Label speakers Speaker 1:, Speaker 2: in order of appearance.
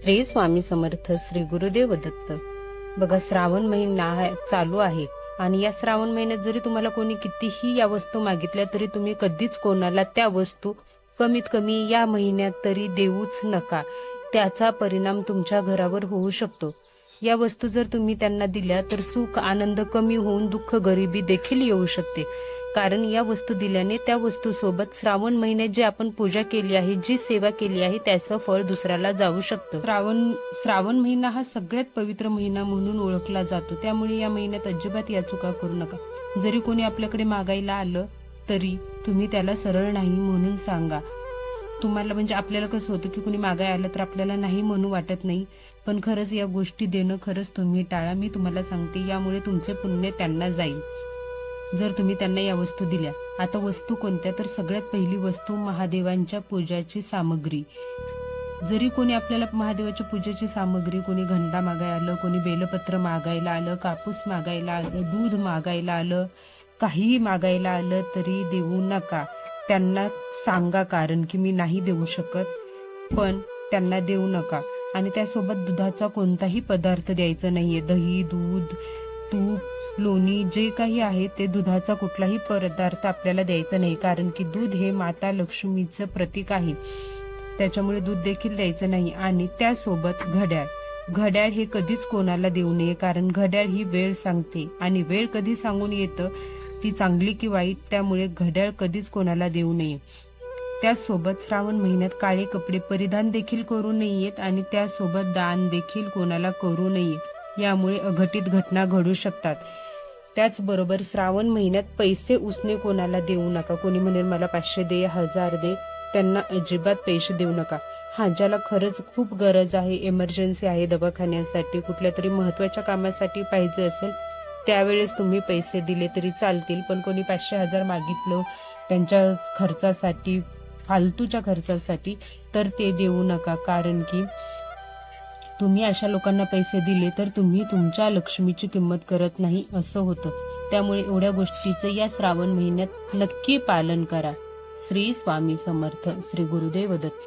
Speaker 1: श्री स्वामी समर्थ श्री गुरुदेव दत्त. बघा श्रावण महिना चालू आहे आणि या श्रावण महिन्यात जरी तुम्हाला कोणी कितीही या वस्तू मागितल्या तरी तुम्ही कधीच कोणाला त्या वस्तू कमीत कमी या महिन्यात तरी देऊच नका. त्याचा परिणाम तुमच्या घरावर होऊ शकतो. या वस्तू जर तुम्ही त्यांना दिल्या तर सुख आनंद कमी होऊन दुःख गरिबी देखील येऊ शकते. कारण या वस्तू दिल्याने त्या वस्तूसोबत श्रावण महिन्यात जी आपण पूजा केली आहे जी सेवा केली आहे त्याचं फळ दुसऱ्याला जाऊ शकतं. श्रावण श्रावण महिना हा सगळ्यात पवित्र महिना म्हणून ओळखला जातो. त्यामुळे या महिन्यात अजिबात या चुका करू नका. जरी कोणी आपल्याकडे मागायला आलं तरी तुम्ही त्याला सरळ नाही म्हणून सांगा. तुम्हाला म्हणजे आपल्याला कसं होतं की कुणी मागाय आलं तर आपल्याला नाही म्हणू वाटत नाही. पण खरंच या गोष्टी देणं खरंच तुम्ही टाळा. मी तुम्हाला सांगते यामुळे तुमचे पुण्य त्यांना जाईल. जर तुम्ही त्यांना या वस्तू दिल्या. आता वस्तू कोणत्या? तर सगळ्यात पहिली वस्तू महादेवांच्या पूजाची सामग्री. जरी कोणी आपल्याला महादेवाच्या पूजेची सामग्री कोणी घंटा मागायला आलं कोणी बेलपत्र मागायला आलं कापूस मागायला आलं दूध मागायला आलं काहीही मागायला आलं तरी देऊ नका. त्यांना सांगा कारण की मी नाही देऊ शकत पण त्यांना देऊ नका. आणि त्यासोबत दुधाचा कोणताही पदार्थ द्यायचा नाहीये. दही दूध तूप लोणी जे काही आहे ते दुधाचा कुठलाही पदार्थ आपल्याला द्यायचा नाही कारण की दूध हे माता लक्ष्मीचं प्रतीक आहे. त्याच्यामुळे दूध देखील द्यायचं नाही आणि त्यासोबत घड्याळ. घड्याळ हे कधीच कोणाला देऊ नये कारण घड्याळ ही वेळ सांगते आणि वेळ कधी सांगून येतं ती चांगली की वाईट त्यामुळे घड्याळ कधीच कोणाला देऊ नये. त्यासोबत श्रावण महिन्यात काळे कपडे परिधान देखील करू नयेत आणि त्यासोबत दान देखील कोणाला करू नये. यामुळे अघटित घटना घडू शकतात. त्याचबरोबर श्रावण महिन्यात पैसे उसने कोणाला देऊ नका. कोणी म्हणेल मला पाचशे दे हजार दे. त्यांना अजिबात पैसे देऊ नका. हा ज्याला खरंच खूप गरज आहे इमर्जन्सी आहे दवाखान्यासाठी कुठल्या तरी महत्त्वाच्या कामासाठी पाहिजे असेल त्यावेळेस तुम्ही पैसे दिले तरी चालतील. पण कोणी पाचशे हजार मागितलं त्यांच्या खर्चासाठी फालतूच्या खर्चासाठी तर ते देऊ नका. कारण की तुम्ही अशा लोकांना पैसे दिले तर तुम्ही तुमच्या लक्ष्मीची किंमत करत नाही असं होतं. त्यामुळे एवढ्या गोष्टीचं या श्रावण महिन्यात नक्की पालन करा. श्री स्वामी समर्थ श्री गुरुदेव दत्त.